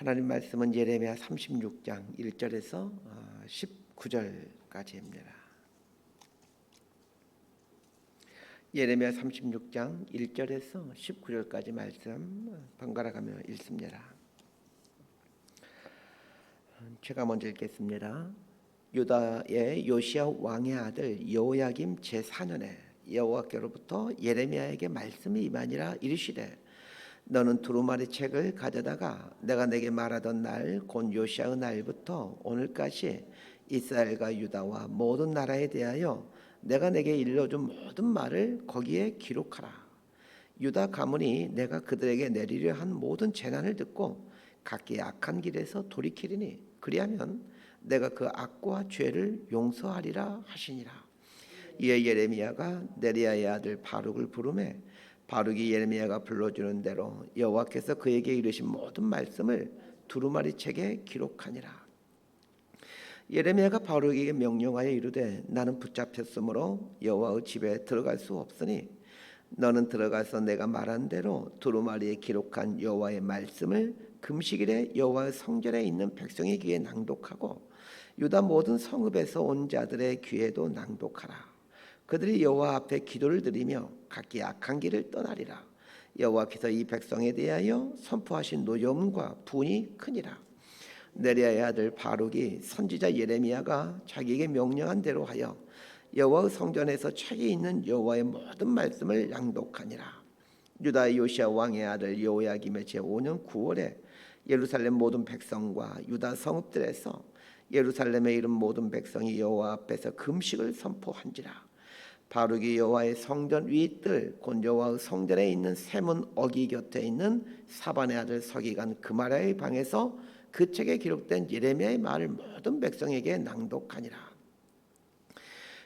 하나님 말씀은 예레미야 36장 1절에서 19절까지입니다. 예레미야 36장 1절에서 19절까지 말씀 번갈아 가며 읽습니다. 제가 먼저 읽겠습니다. 유다의 요시야 왕의 아들 여호야김 제 4년에 여호와께로부터 예레미야에게 말씀이 임하니라 이르시되 너는 두루마리 책을 가져다가 내가 내게 말하던 날 곧 요시아의 날부터 오늘까지 이스라엘과 유다와 모든 나라에 대하여 내가 내게 일러준 모든 말을 거기에 기록하라. 유다 가문이 내가 그들에게 내리려 한 모든 재난을 듣고 각기 악한 길에서 돌이키리니 그리하면 내가 그 악과 죄를 용서하리라 하시니라. 이에 예레미야가 네리야의 아들 바룩을 부르매 바룩이 예레미야가 불러주는 대로 여호와께서 그에게 이르신 모든 말씀을 두루마리 책에 기록하니라. 예레미야가 바룩에게 명령하여 이르되 나는 붙잡혔으므로 여호와의 집에 들어갈 수 없으니 너는 들어가서 내가 말한 대로 두루마리에 기록한 여호와의 말씀을 금식일에 여호와의 성전에 있는 백성의 귀에 낭독하고 유다 모든 성읍에서 온 자들의 귀에도 낭독하라. 그들이 여호와 앞에 기도를 드리며 각기 악한 길을 떠나리라. 여호와께서 이 백성에 대하여 선포하신 노여움과 분이 크니라. 네리아의 아들 바룩이 선지자 예레미야가 자기에게 명령한 대로 하여 여호와의 성전에서 책이 있는 여호와의 모든 말씀을 낭독하니라. 유다의 요시아 왕의 아들 여호야김의 제 5년 9월에 예루살렘 모든 백성과 유다 성읍들에서 예루살렘에 이른 모든 백성이 여호와 앞에서 금식을 선포한지라. 바룩이 여호와의 성전 위 뜰 곧 여호와의 성전에 있는 세문 어기 곁에 있는 사반의 아들 서기관 그마라의 방에서 그 책에 기록된 예레미야의 말을 모든 백성에게 낭독하니라.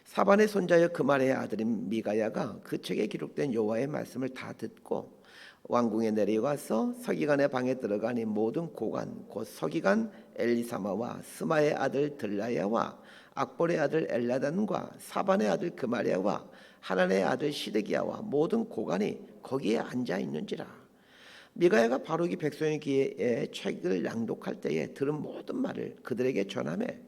사반의 손자여 그마라의 아들인 미가야가 그 책에 기록된 여호와의 말씀을 다 듣고 왕궁에 내려가서 서기관의 방에 들어가니 모든 고관 곧 서기관 엘리사마와 스마의 아들 들라야와 악볼의 아들 엘라단과 사반의 아들 그마리아와 하나의 아들 시드기야와 모든 고관이 거기에 앉아 있는지라. 미가야가 바룩이 백성의 귀에 책을 낭독할 때에 들은 모든 말을 그들에게 전하매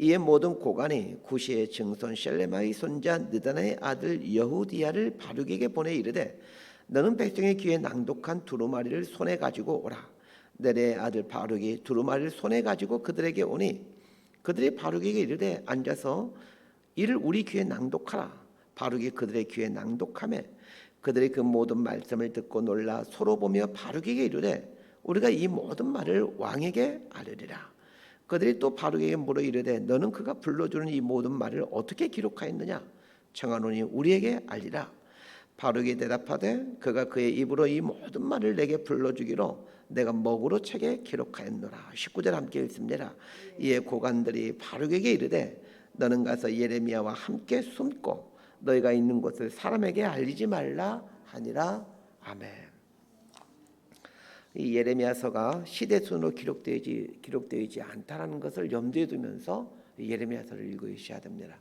이에 모든 고관이 구시의 증손 셀레마의 손자 느다나의 아들 여후디야를 바룩에게 보내 이르되 너는 백성의 귀에 낭독한 두루마리를 손에 가지고 오라. 내래 아들 바룩이 두루마리를 손에 가지고 그들에게 오니 그들이 바룩에게 이르되 앉아서 이를 우리 귀에 낭독하라. 바룩이 그들의 귀에 낭독하매 그들이 그 모든 말씀을 듣고 놀라 서로 보며 바룩에게 이르되 우리가 이 모든 말을 왕에게 알으리라. 그들이 또 바룩에게 물어 이르되 너는 그가 불러주는 이 모든 말을 어떻게 기록하였느냐? 청하노니 우리에게 알리라. 바룩이 대답하되 그가 그의 입으로 이 모든 말을 내게 불러주기로 내가 먹으로 책에 기록하였노라 19절 함께 읽습니다 이에 고관들이 바룩에게 이르되 너는 가서 예레미야와 함께 숨고 너희가 있는 곳을 사람에게 알리지 말라 하니라 아멘 이 예레미야서가 시대 순으로 기록되지 기록되지 않다라는 것을 염두에 두면서 예레미야서를 읽으셔야 됩니다.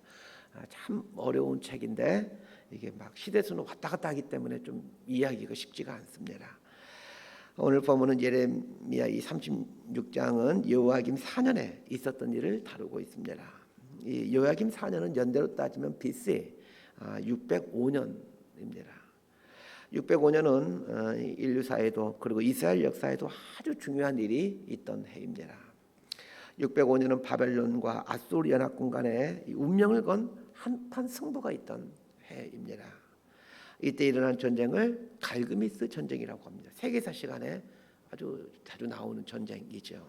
아, 참 어려운 책인데 이게 막 시대 순으로 왔다 갔다 하기 때문에 좀 이해하기가 쉽지가 않습니다. 오늘 본문은 예레미야 이 36장은 여호와김 4년에 있었던 일을 다루고 있습니다. 이 여호와김 4년은 연대로 따지면 BC 605년입니다. 605년은 인류사에도 그리고 이스라엘 역사에도 아주 중요한 일이 있던 해입니다. 605년은 바벨론과 아수르 연합군 간의 운명을 건 한판 승부가 있던 해입니다. 이때 일어난 전쟁을 갈그미스 전쟁이라고 합니다. 세계사 시간에 아주 자주 나오는 전쟁이죠.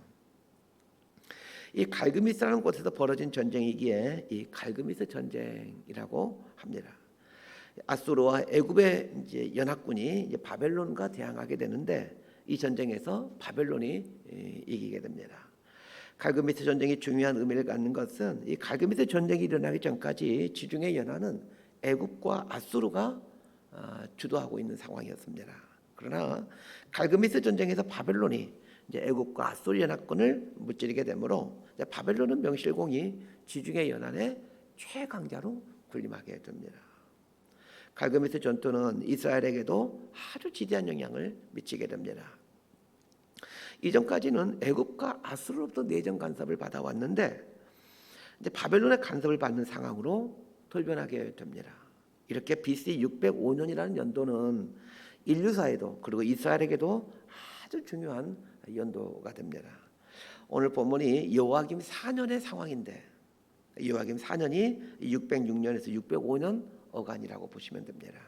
이 갈그미스라는 곳에서 벌어진 전쟁이기에 이 갈그미스 전쟁이라고 합니다. 아수르와 애굽의 이제 연합군이 이제 바벨론과 대항하게 되는데 이 전쟁에서 바벨론이 이기게 됩니다. 갈그미스 전쟁이 중요한 의미를 갖는 것은 이 갈그미스 전쟁이 일어나기 전까지 지중해 연합은 애굽과 아수르가 주도하고 있는 상황이었습니다. 그러나 갈그미스 전쟁에서 바벨론이 이제 애국과 아수르 연합군을 무찌르게 되므로 바벨론은 명실공히 지중해 연안의 최강자로 군림하게 됩니다. 갈그미스 전투는 이스라엘에게도 아주 지대한 영향을 미치게 됩니다. 이전까지는 애굽과 아수르로부터 내정 간섭을 받아왔는데 이제 바벨론의 간섭을 받는 상황으로 돌변하게 됩니다. 이렇게 BC 605년이라는 연도는 인류사에도 그리고 이스라엘에게도 아주 중요한 연도가 됩니다. 오늘 본문이 요아김 4년의 상황인데 요아김 4년이 606년에서 605년 어간이라고 보시면 됩니다.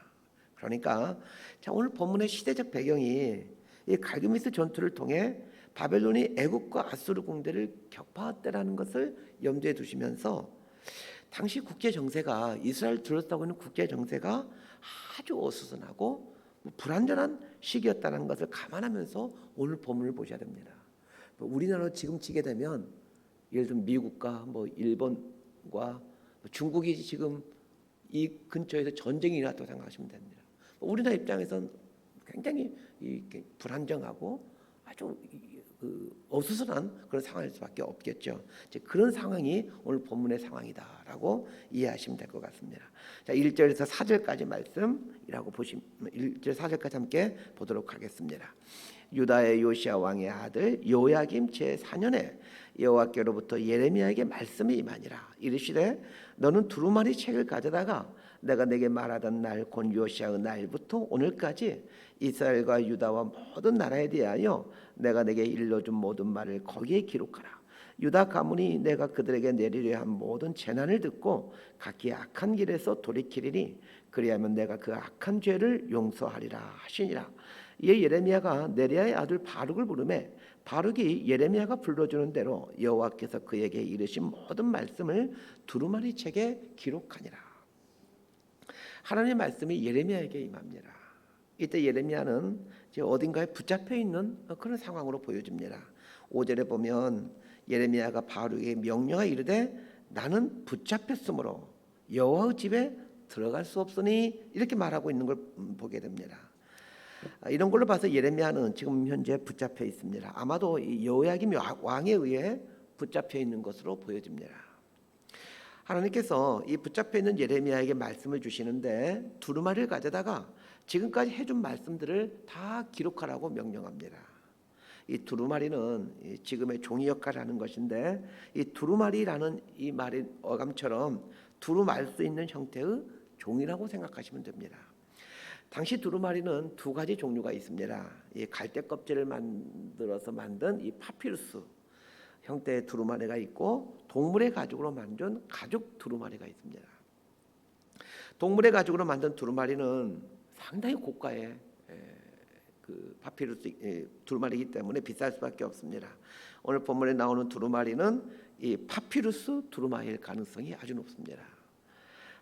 그러니까 자 오늘 본문의 시대적 배경이 이 갈그미스 전투를 통해 바벨론이 애국과 아수르 군대를 격파했다라는 것을 염두에 두시면서 당시 국제 정세가 이스라엘 둘러싸고 있는 국제 정세가 아주 어수선하고 불안전한 시기였다는 것을 감안하면서 오늘 본문을 보셔야 됩니다. 뭐 우리나라 지금 지게 되면 예를 들면 미국과 뭐 일본과 중국이 지금 이 근처에서 전쟁이 일어났다고 생각하시면 됩니다. 우리나라 입장에선 굉장히 불안정하고 아주 이- 그 어수선한 그런 상황일 수밖에 없겠죠. 이제 그런 상황이 오늘 본문의 상황이다라고 이해하시면 될 것 같습니다. 자, 1절에서 4절까지 말씀이라고 보시면 1절 4절까지 함께 보도록 하겠습니다. 유다의 요시아 왕의 아들 요야김 제 4년에 여호와께로부터 예레미야에게 말씀이 임하니라. 이르시되 너는 두루마리 책을 가져다가 내가 내게 말하던 날 곧 요시아의 날부터 오늘까지 이스라엘과 유다와 모든 나라에 대하여 내가 내게 일러준 모든 말을 거기에 기록하라. 유다 가문이 내가 그들에게 내리려 한 모든 재난을 듣고 각기 악한 길에서 돌이키리니 그리하면 내가 그 악한 죄를 용서하리라 하시니라. 이에 예레미야가 네리아의 아들 바룩을 부르매 바룩이 예레미야가 불러주는 대로 여호와께서 그에게 이르신 모든 말씀을 두루마리 책에 기록하니라. 하나님의 말씀이 예레미야에게 임합니다. 이때 예레미야는 이제 어딘가에 붙잡혀 있는 그런 상황으로 보여집니다. 5절에 보면 예레미야가 바룩에게 명령하 이르되 나는 붙잡혔으므로 여호와의 집에 들어갈 수 없으니 이렇게 말하고 있는 걸 보게 됩니다. 아, 이런 걸로 봐서 예레미야는 지금 현재 붙잡혀 있습니다. 아마도 이 여호야김 왕에 의해 붙잡혀 있는 것으로 보여집니다. 하나님께서 이 붙잡혀 있는 예레미야에게 말씀을 주시는데 두루마리를 가져다가 지금까지 해준 말씀들을 다 기록하라고 명령합니다. 이 두루마리는 이 지금의 종이 역할을 하는 것인데 이 두루마리라는 이 말이 어감처럼 두루 말 수 있는 형태의 종이라고 생각하시면 됩니다. 당시 두루마리는 두 가지 종류가 있습니다. 이 갈대 껍질을 만들어서 만든 이 파피루스 형태의 두루마리가 있고 동물의 가죽으로 만든 가죽 두루마리가 있습니다. 동물의 가죽으로 만든 두루마리는 상당히 고가의 에, 그 파피루스 에, 두루마리이기 때문에 비쌀 수밖에 없습니다. 오늘 본문에 나오는 두루마리는 이 파피루스 두루마리일 가능성이 아주 높습니다.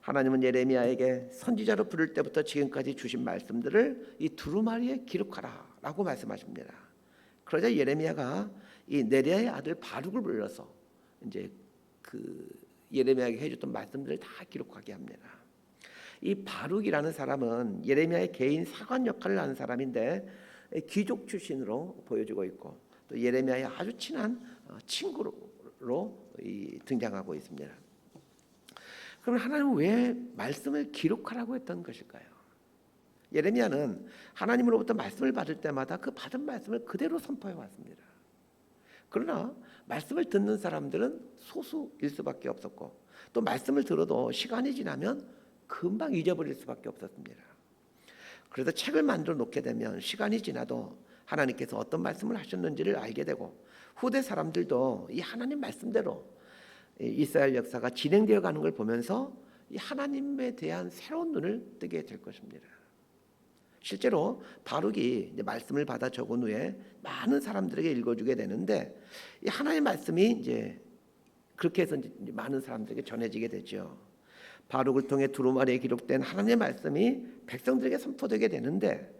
하나님은 예레미야에게 선지자로 부를 때부터 지금까지 주신 말씀들을 이 두루마리에 기록하라라고 말씀하십니다. 그러자 예레미야가 이 네리아의 아들 바룩을 불러서 이제 그 예레미야에게 해줬던 말씀들을 다 기록하게 합니다. 이 바룩이라는 사람은 예레미야의 개인 사관 역할을 하는 사람인데 귀족 출신으로 보여지고 있고 또 예레미야의 아주 친한 어, 친구로 이 등장하고 있습니다. 그럼 하나님은 왜 말씀을 기록하라고 했던 것일까요? 예레미야는 하나님으로부터 말씀을 받을 때마다 그 받은 말씀을 그대로 선포해 왔습니다. 그러나 말씀을 듣는 사람들은 소수일 수밖에 없었고 또 말씀을 들어도 시간이 지나면 금방 잊어버릴 수밖에 없었습니다. 그래서 책을 만들어 놓게 되면 시간이 지나도 하나님께서 어떤 말씀을 하셨는지를 알게 되고 후대 사람들도 이 하나님 말씀대로 이 이스라엘 역사가 진행되어 가는 걸 보면서 이 하나님에 대한 새로운 눈을 뜨게 될 것입니다. 실제로 바룩이 말씀을 받아 적은 후에 많은 사람들에게 읽어주게 되는데 이 하나님의 말씀이 이제 그렇게 해서 이제 많은 사람들에게 전해지게 되죠. 바룩을 통해 두루마리에 기록된 하나님의 말씀이 백성들에게 선포되게 되는데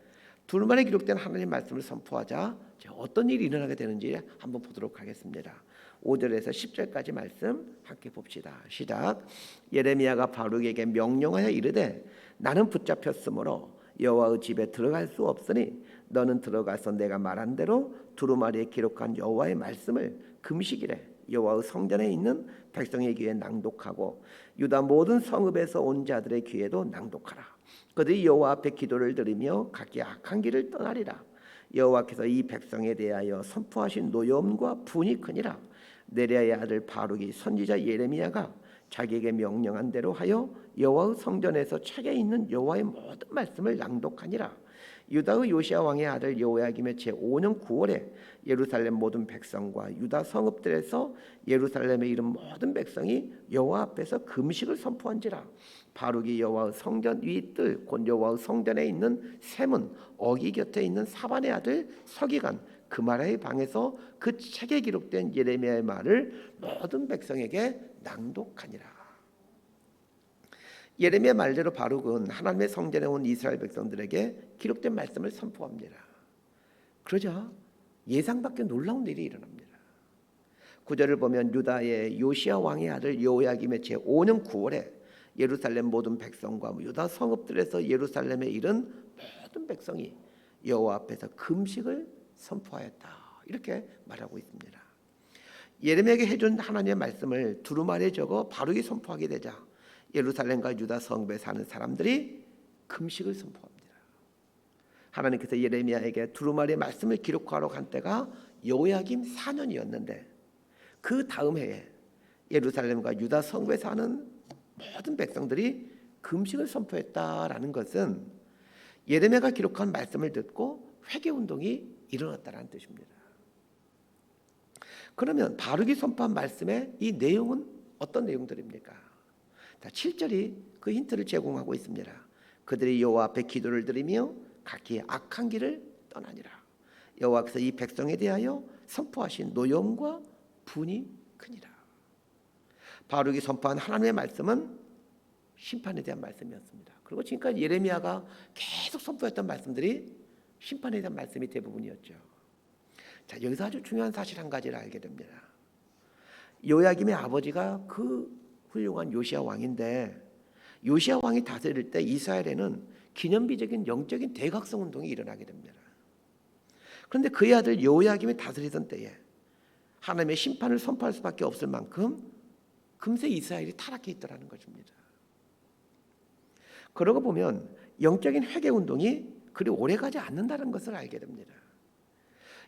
두루마리에 기록된 하나님의 말씀을 선포하자 어떤 일이 일어나게 되는지 한번 보도록 하겠습니다. 5절에서 10절까지 말씀 함께 봅시다. 시작. 예레미야가 바룩에게 명령하여 이르되 나는 붙잡혔으므로 여호와의 집에 들어갈 수 없으니 너는 들어가서 내가 말한 대로 두루마리에 기록한 여호와의 말씀을 금식일에 여호와의 성전에 있는 백성의 귀에 낭독하고 유다 모든 성읍에서 온 자들의 귀에도 낭독하라. 그들이 여호와 앞에 기도를 드리며 각기 악한 길을 떠나리라. 여호와께서 이 백성에 대하여 선포하신 노여움과 분이 크니라 네리아의 아들 바룩이 선지자 예레미야가 자기에게 명령한 대로 하여 여호와의 성전에서 책에 있는 여호와의 모든 말씀을 낭독하니라. 유다의 요시아 왕의 아들 여호야김의 제 5년 9월에 예루살렘 모든 백성과 유다 성읍들에서 예루살렘에 이른 모든 백성이 여호와 앞에서 금식을 선포한지라. 바룩이 여호와의 성전 위뜰 곧 여호와의 성전에 있는 샘은 어기 곁에 있는 사반의 아들 서기관 그마라의 방에서 그 책에 기록된 예레미야의 말을 모든 백성에게 낭독하니라. 예레미야 말대로 바룩은 하나님의 성전에 온 이스라엘 백성들에게 기록된 말씀을 선포합니다. 그러자 예상 밖의 놀라운 일이 일어납니다. 구절을 보면 유다의 요시아 왕의 아들 요야김의 제 5년 9월에 예루살렘 모든 백성과 유다 성읍들에서 예루살렘에 이른 모든 백성이 여호와 앞에서 금식을 선포하였다. 이렇게 말하고 있습니다. 예레미야에게 해준 하나님의 말씀을 두루마리에 적어 바룩이 선포하게 되자 예루살렘과 유다 성읍에 사는 사람들이 금식을 선포합니다. 하나님께서 예레미야에게 두루마리의 말씀을 기록하러 간 때가 여호야김 4년이었는데 그 다음 해에 예루살렘과 유다 성읍에 사는 모든 백성들이 금식을 선포했다라는 것은 예레미야가 기록한 말씀을 듣고 회개 운동이 일어났다라는 뜻입니다. 그러면 바르기 선포한 말씀의 이 내용은 어떤 내용들입니까? 자, 7절이 그 힌트를 제공하고 있습니다. 그들이 여호와 앞에 기도를 드리며 각기 악한 길을 떠나니라. 여호와께서 이 백성에 대하여 선포하신 노염과 분이 크니라. 바룩이 선포한 하나님의 말씀은 심판에 대한 말씀이었습니다. 그리고 지금까지 예레미야가 계속 선포했던 말씀들이 심판에 대한 말씀이 대부분이었죠. 자 여기서 아주 중요한 사실 한 가지를 알게 됩니다. 요야김의 아버지가 그 훌륭한 요시아 왕인데 요시아 왕이 다스릴 때 이스라엘에는 기념비적인 영적인 대각성 운동이 일어나게 됩니다. 그런데 그의 아들 요야김이 다스리던 때에 하나님의 심판을 선포할 수밖에 없을 만큼 금세 이스라엘이 타락해 있더라는 것입니다. 그러고 보면 영적인 회개 운동이 그리 오래가지 않는다는 것을 알게 됩니다.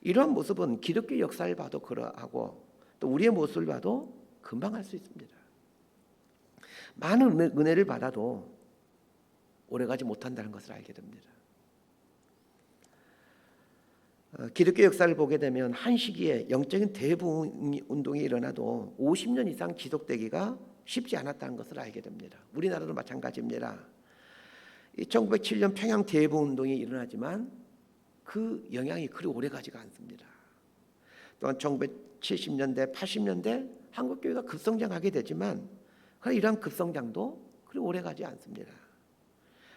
이러한 모습은 기독교 역사를 봐도 그러하고 또 우리의 모습을 봐도 금방 할수 있습니다. 많은 은혜를 받아도 오래가지 못한다는 것을 알게 됩니다. 어, 기독교 역사를 보게 되면 한 시기에 영적인 대부흥 운동이 일어나도 50년 이상 지속되기가 쉽지 않았다는 것을 알게 됩니다. 우리나라도 마찬가지입니다. 1907년 평양 대부흥 운동이 일어나지만 그 영향이 그리 오래가지가 않습니다. 또한 1970년대, 80년대 한국 교회가 급성장하게 되지만 이러한 급성장도 그리 오래가지 않습니다.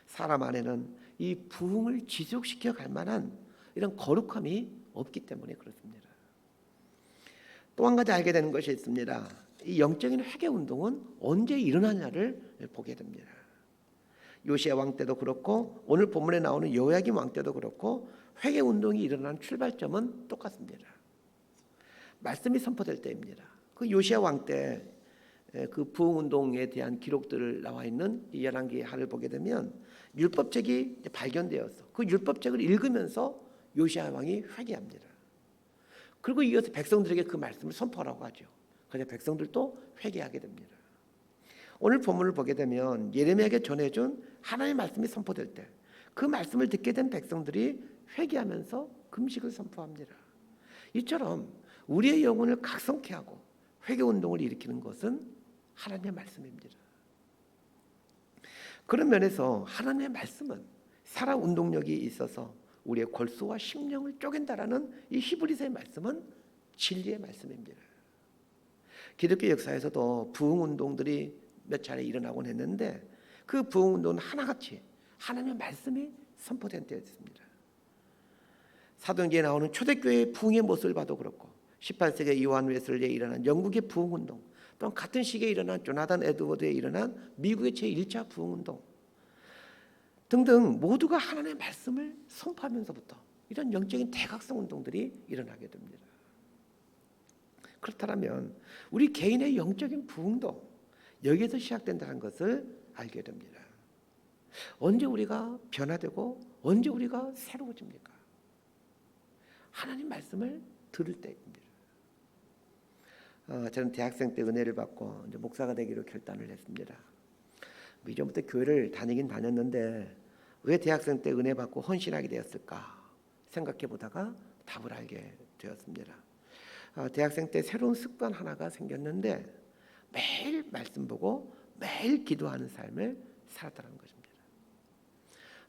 사람 안에는 이 부흥을 지속시켜 갈 만한 이런 거룩함이 없기 때문에 그렇습니다. 또 한 가지 알게 되는 것이 있습니다. 이 영적인 회개 운동은 언제 일어나냐를 보게 됩니다. 요시아 왕 때도 그렇고 오늘 본문에 나오는 여호야김 왕 때도 그렇고 회개 운동이 일어난 출발점은 똑같습니다. 말씀이 선포될 때입니다. 그 요시아 왕때 그 부흥 운동에 대한 기록들을 나와 있는 이 열왕기 하를 보게 되면 율법책이 발견되어서 그 율법책을 읽으면서 요시아 왕이 회개합니다. 그리고 이어서 백성들에게 그 말씀을 선포하라고 하죠. 그래서 백성들도 회개하게 됩니다. 오늘 본문을 보게 되면 예레미야에게 전해준 하나님의 말씀이 선포될 때 그 말씀을 듣게 된 백성들이 회개하면서 금식을 선포합니다. 이처럼 우리의 영혼을 각성케 하고 회개 운동을 일으키는 것은 하나님의 말씀입니다. 그런 면에서 하나님의 말씀은 살아 운동력이 있어서 우리의 골수와 심령을 쪼갠다라는 이 히브리서의 말씀은 진리의 말씀입니다. 기독교 역사에서도 부흥 운동들이 몇 차례 일어나곤 했는데 그 부흥 운동은 하나같이 하나님의 말씀이 선포된 때였습니다. 사도행전에 나오는 초대교회의 부흥의 모습을 봐도 그렇고 18세기 요한 웨슬리에 일어난 영국의 부흥 운동 또는 같은 시기에 일어난 조나단 에드워드에 일어난 미국의 제1차 부흥 운동 등등 모두가 하나님의 말씀을 선포하면서부터 이런 영적인 대각성 운동들이 일어나게 됩니다. 그렇다면 우리 개인의 영적인 부흥도 여기에서 시작된다는 것을 알게 됩니다. 언제 우리가 변화되고 언제 우리가 새로워집니까? 하나님 말씀을 들을 때입니다. 어, 저는 대학생 때 은혜를 받고 이제 목사가 되기로 결단을 했습니다. 뭐 이전부터 교회를 다니긴 다녔는데 왜 대학생 때 은혜 받고 헌신하게 되었을까 생각해 보다가 답을 알게 되었습니다. 어, 대학생 때 새로운 습관 하나가 생겼는데 매일 말씀 보고 매일 기도하는 삶을 살았다는 것입니다.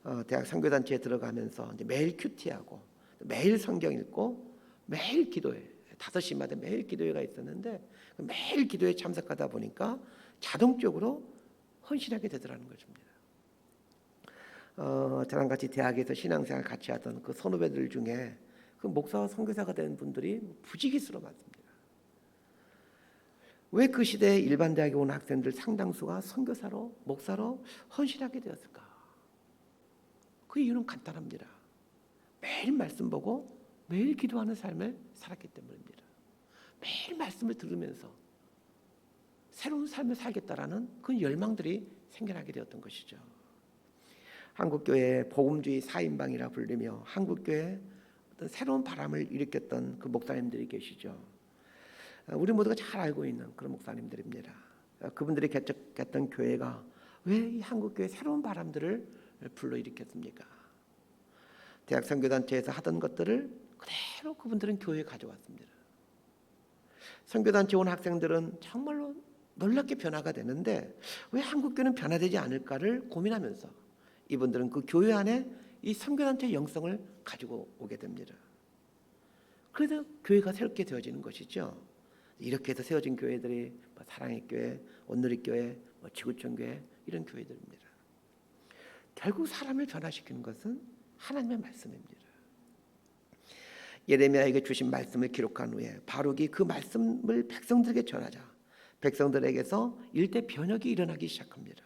어, 대학 선교단체에 들어가면서 이제 매일 큐티하고 매일 성경 읽고 매일 기도해 다섯 시마다 매일 기도회가 있었는데 그 매일 기도에 참석하다 보니까 자동적으로 헌신하게 되더라는 것입니다. 어, 저랑 같이 대학에서 신앙생활 같이 하던 그 선후배들 중에 그 목사와 선교사가 된 분들이 부지기수로 많습니다. 왜 그 시대에 일반 대학에 온 학생들 상당수가 선교사로 목사로 헌신하게 되었을까? 그 이유는 간단합니다. 매일 말씀 보고 매일 기도하는 삶을 살았기 때문입니다. 매일 말씀을 들으면서 새로운 삶을 살겠다라는 그 열망들이 생겨나게 되었던 것이죠. 한국교회 복음주의 사인방이라 불리며 한국교회 어떤 새로운 바람을 일으켰던 그 목사님들이 계시죠. 우리 모두가 잘 알고 있는 그런 목사님들입니다. 그분들이 개척했던 교회가 왜 이 한국 교회 새로운 바람들을 불러일으켰습니까? 대학 선교단체에서 하던 것들을 그대로 그분들은 교회에 가져왔습니다. 선교단체 온 학생들은 정말로 놀랍게 변화가 되는데 왜 한국교회는 변화되지 않을까를 고민하면서 이분들은 그 교회 안에 이 선교단체 영성을 가지고 오게 됩니다. 그래서 교회가 새롭게 되어지는 것이죠. 이렇게 해서 세워진 교회들이 뭐 사랑의 교회, 온누리 교회, 뭐 지구촌 교회 이런 교회들입니다. 결국 사람을 변화시키는 것은 하나님의 말씀입니다. 예레미야에게 주신 말씀을 기록한 후에 바룩이 그 말씀을 백성들에게 전하자 백성들에게서 일대 변혁이 일어나기 시작합니다.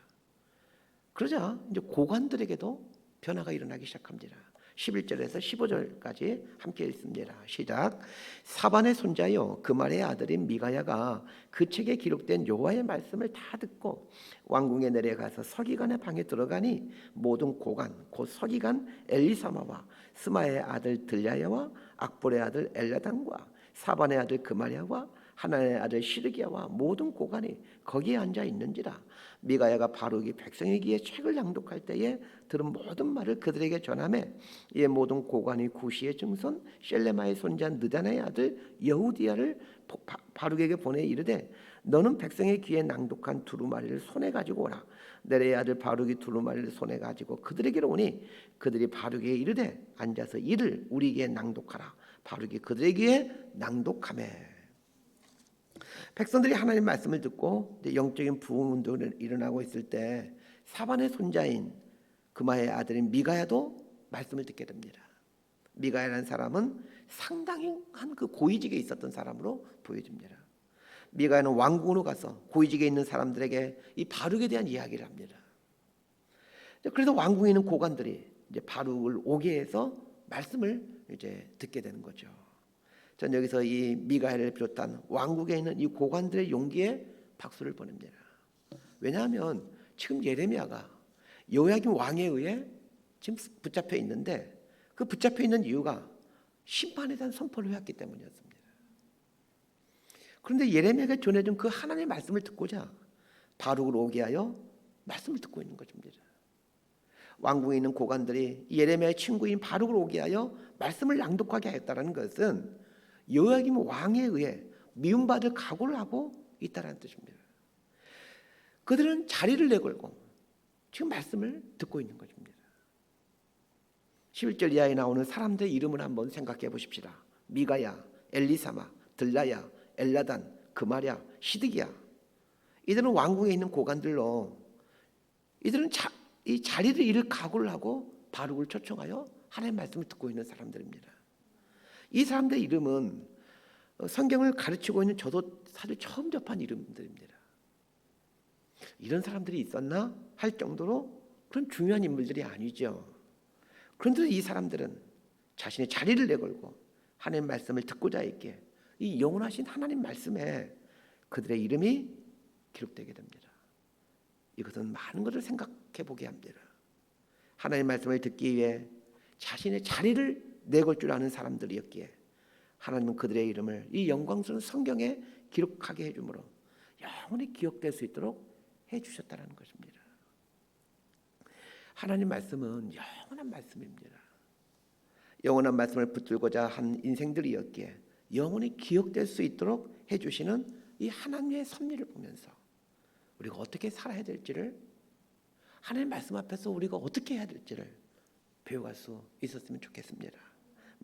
그러자 이제 고관들에게도 변화가 일어나기 시작합니다. 11절에서 15절까지 함께 읽습니다. 시작. 사반의 손자요 그말의 아들인 미가야가 그 책에 기록된 여호와의 말씀을 다 듣고 왕궁에 내려가서 서기관의 방에 들어가니 모든 고관 곧 서기관 엘리사마와 스마의 아들 들야야와 악볼의 아들 엘라단과 사반의 아들 그마리아와 하나의 아들 시르기야와 모든 고관이 거기에 앉아 있는지라 미가야가 바룩이 백성에게 책을 낭독할 때에 들은 모든 말을 그들에게 전함에 이에 모든 고관이 구시의 증손 셀레마의 손자 느다나의 아들 여우디야를 바룩에게 보내 이르되 너는 백성의 귀에 낭독한 두루마리를 손에 가지고 오라. 내레의 아들 바룩이 두루마리를 손에 가지고 그들에게로 오니 그들이 바룩에게 이르되 앉아서 이를 우리에게 낭독하라. 바룩이 그들에게 낭독하매 백성들이 하나님 말씀을 듣고 영적인 부흥 운동이 일어나고 있을 때 사반의 손자인 그마의 아들인 미가야도 말씀을 듣게 됩니다. 미가야라는 사람은 상당히 한 그 고위직에 있었던 사람으로 보여집니다. 미가야는 왕궁으로 가서 고위직에 있는 사람들에게 이 바룩에 대한 이야기를 합니다. 그래서 왕궁에 있는 고관들이 이제 바룩을 오게 해서 말씀을 이제 듣게 되는 거죠. 전 여기서 이 미가엘을 비롯한 왕국에 있는 이 고관들의 용기에 박수를 보냅니다. 왜냐하면 지금 예레미야가 요야김 왕에 의해 지금 붙잡혀 있는데 그 붙잡혀 있는 이유가 심판에 대한 선포를 해왔기 때문이었습니다. 그런데 예레미야가 전해준 그 하나님의 말씀을 듣고자 바룩을 오게 하여 말씀을 듣고 있는 것입니다. 왕궁에 있는 고관들이 예레미야의 친구인 바룩을 오게 하여 말씀을 낭독하게 하였다는 것은 여호야김 왕에 의해 미움받을 각오를 하고 있다는 뜻입니다. 그들은 자리를 내걸고 지금 말씀을 듣고 있는 것입니다. 11절 이하에 나오는 사람들의 이름을 한번 생각해 보십시다. 미가야, 엘리사마, 들라야, 엘라단, 그마랴, 시드기야. 이들은 왕궁에 있는 고관들로 이들은 자, 이 자리를 잃을 각오를 하고 바룩을 초청하여 하나님의 말씀을 듣고 있는 사람들입니다. 이 사람들의 이름은 성경을 가르치고 있는 저도 사실 처음 접한 이름들입니다. 이런 사람들이 있었나 할 정도로 그런 중요한 인물들이 아니죠. 그런데 이 사람들은 자신의 자리를 내걸고 하나님 말씀을 듣고자 했기에 이 영원하신 하나님 말씀에 그들의 이름이 기록되게 됩니다. 이것은 많은 것을 생각해 보게 합니다. 하나님 말씀을 듣기 위해 자신의 자리를 내걸 줄 아는 사람들이었기에 하나님은 그들의 이름을 이 영광스러운 성경에 기록하게 해주므로 영원히 기억될 수 있도록 해주셨다는 것입니다. 하나님 말씀은 영원한 말씀입니다. 영원한 말씀을 붙들고자 한 인생들이었기에 영원히 기억될 수 있도록 해주시는 이 하나님의 섭리를 보면서 우리가 어떻게 살아야 될지를 하나님 말씀 앞에서 우리가 어떻게 해야 될지를 배워갈 수 있었으면 좋겠습니다.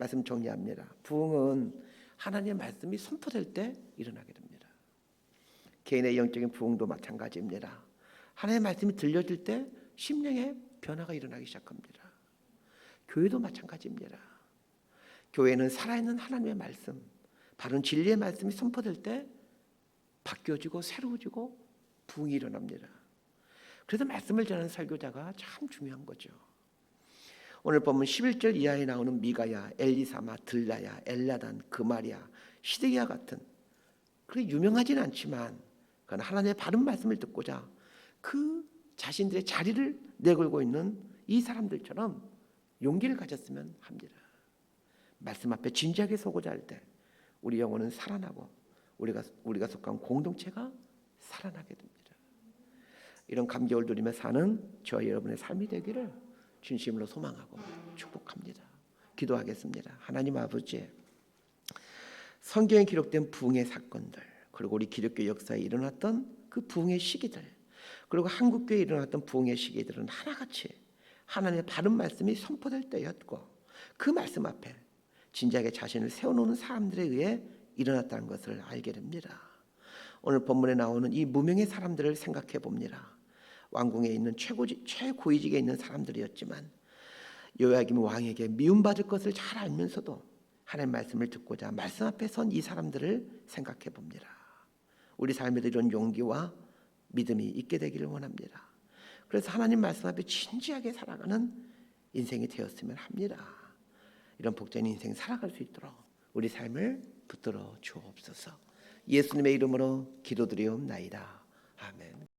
말씀 정리합니다. 부흥은 하나님의 말씀이 선포될 때 일어나게 됩니다. 개인의 영적인 부흥도 마찬가지입니다. 하나님의 말씀이 들려질 때 심령의 변화가 일어나기 시작합니다. 교회도 마찬가지입니다. 교회는 살아있는 하나님의 말씀, 바른 진리의 말씀이 선포될 때 바뀌어지고 새로워지고 부흥이 일어납니다. 그래서 말씀을 전하는 설교자가 참 중요한 거죠. 오늘 보면 11절 이하에 나오는 미가야, 엘리사마, 들라야, 엘라단, 그마리아, 시드기야 같은 그렇게 유명하지는 않지만 그건 하나님의 바른 말씀을 듣고자 그 자신들의 자리를 내걸고 있는 이 사람들처럼 용기를 가졌으면 합니다. 말씀 앞에 진지하게 서고자 할 때 우리 영혼은 살아나고 우리가 우리가 속한 공동체가 살아나게 됩니다. 이런 감격을 누리며 사는 저와 여러분의 삶이 되기를 진심으로 소망하고 축복합니다. 기도하겠습니다. 하나님 아버지, 성경에 기록된 부흥의 사건들, 그리고 우리 기독교 역사에 일어났던 그 부흥의 시기들, 그리고 한국교회에 일어났던 부흥의 시기들은 하나같이 하나님의 바른 말씀이 선포될 때였고 그 말씀 앞에 진지하게 자신을 세워놓는 사람들에 의해 일어났다는 것을 알게 됩니다. 오늘 본문에 나오는 이 무명의 사람들을 생각해 봅니다. 왕궁에 있는 최고지, 최고위직에 있는 사람들이었지만 요야김 왕에게 미움받을 것을 잘 알면서도 하나님 말씀을 듣고자 말씀 앞에 선 이 사람들을 생각해 봅니다. 우리 삶에도 이런 용기와 믿음이 있게 되기를 원합니다. 그래서 하나님 말씀 앞에 진지하게 살아가는 인생이 되었으면 합니다. 이런 복된 인생 살아갈 수 있도록 우리 삶을 붙들어 주옵소서. 예수님의 이름으로 기도드리옵나이다. 아멘.